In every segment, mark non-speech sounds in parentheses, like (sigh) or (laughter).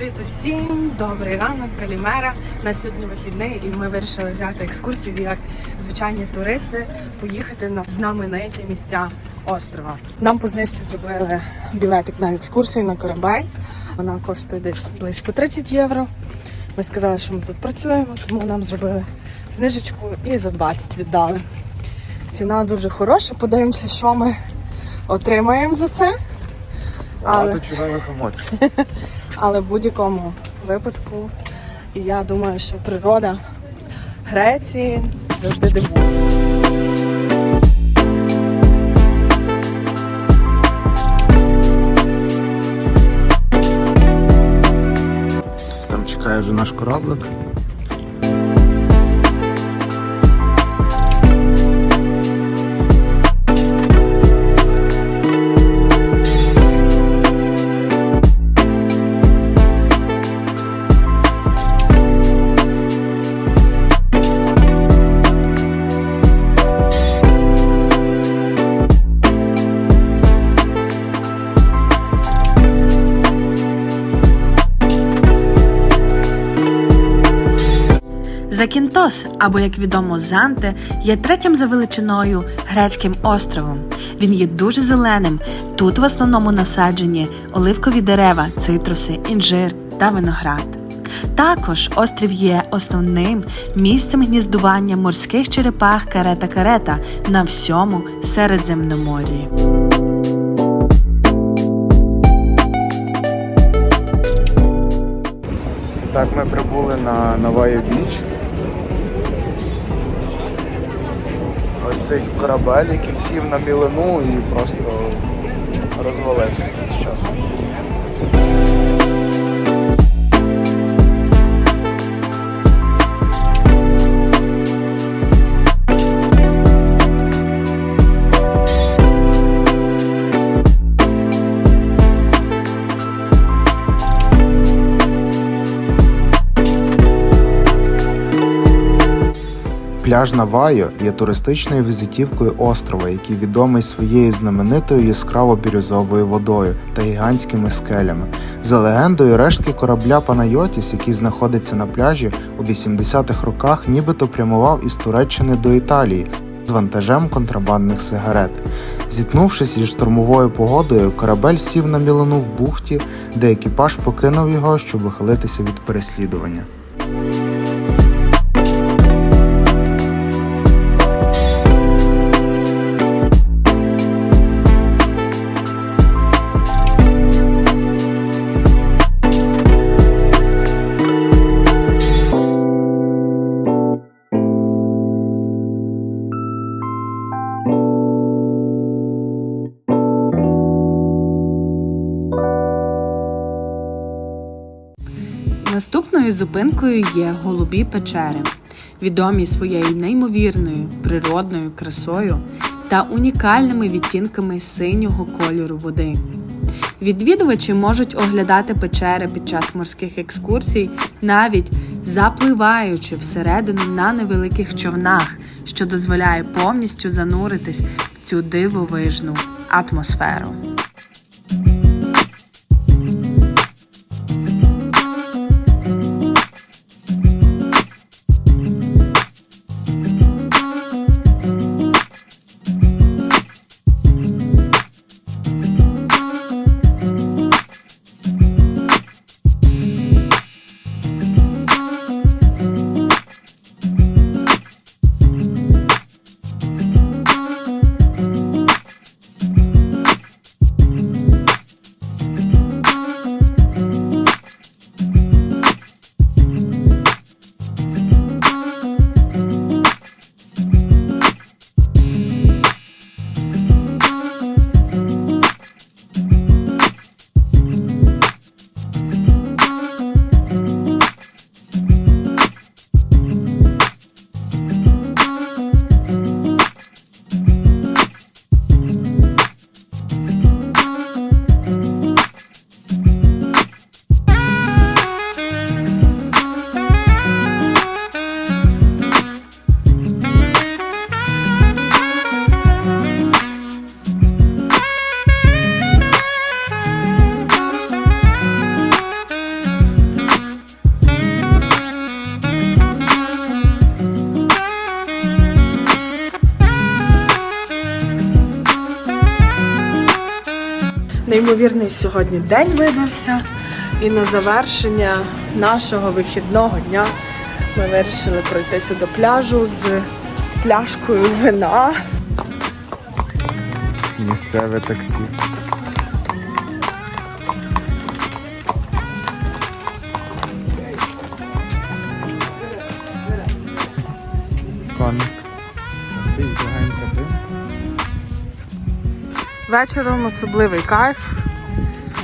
привіт усім! Добрий ранок, калімера. У нас сьогодні вихідний, і ми вирішили взяти екскурсію, як звичайні туристи, поїхати на знамениті місця острова. Нам по знижці зробили білетик на екскурсію на корабель. Вона коштує десь близько 30 євро. Ми сказали, що ми тут працюємо, тому нам зробили знижечку і за 20 віддали. Ціна дуже хороша. Подивимося, що ми отримаємо за це. Але- Багато чудових емоцій. (laughs) Але в будь-якому випадку я думаю, що природа Греції завжди дивує. Там чекає вже наш кораблик. Закінтос, або як відомо Занте, є третім за величиною грецьким островом. Він є дуже зеленим. Тут в основному насаджені оливкові дерева, цитруси, інжир та виноград. Також острів є основним місцем гніздування морських черепах карета-карета на всьому Середземномор'ї. Так, ми прибули на Наваю Біч. Ось цей корабель, який сів на мілину і просто розвалився тут з часом. Пляж Навайо є туристичною візитівкою острова, який відомий своєю знаменитою яскраво-бірюзовою водою та гігантськими скелями. За легендою, рештки корабля Панайотіс, який знаходиться на пляжі у 80-х роках, нібито прямував із Туреччини до Італії з вантажем контрабандних сигарет. Зіткнувшись із штормовою погодою, корабель сів на мілину в бухті, де екіпаж покинув його, щоб вихилитися від переслідування. Наступною зупинкою є Голубі печери, відомі своєю неймовірною природною красою та унікальними відтінками синього кольору води. Відвідувачі можуть оглядати печери під час морських екскурсій, навіть запливаючи всередину на невеликих човнах, що дозволяє повністю зануритись в цю дивовижну атмосферу. Неймовірний сьогодні день видався. І на завершення нашого вихідного дня ми вирішили пройтися до пляжу з пляшкою вина. Місцеве таксі. Коник. Стоїть легенька дим. Вечором особливий кайф,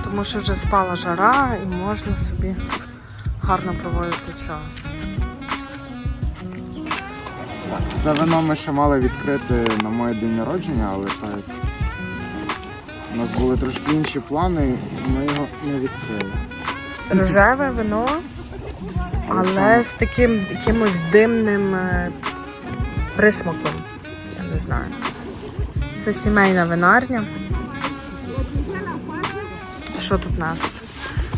тому що вже спала жара і можна собі гарно проводити час. Це вино ми ще мали відкрити на моє день народження, але так. У нас були трошки інші плани, і ми його не відкрили. Рожеве вино, але з таким якимось димним е, присмаком. Я не знаю. Це сімейна винарня. Що тут у нас?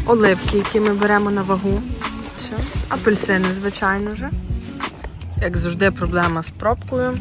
Оливки, які ми беремо на вагу. Апельсини, звичайно ж. Як завжди, проблема з пробкою.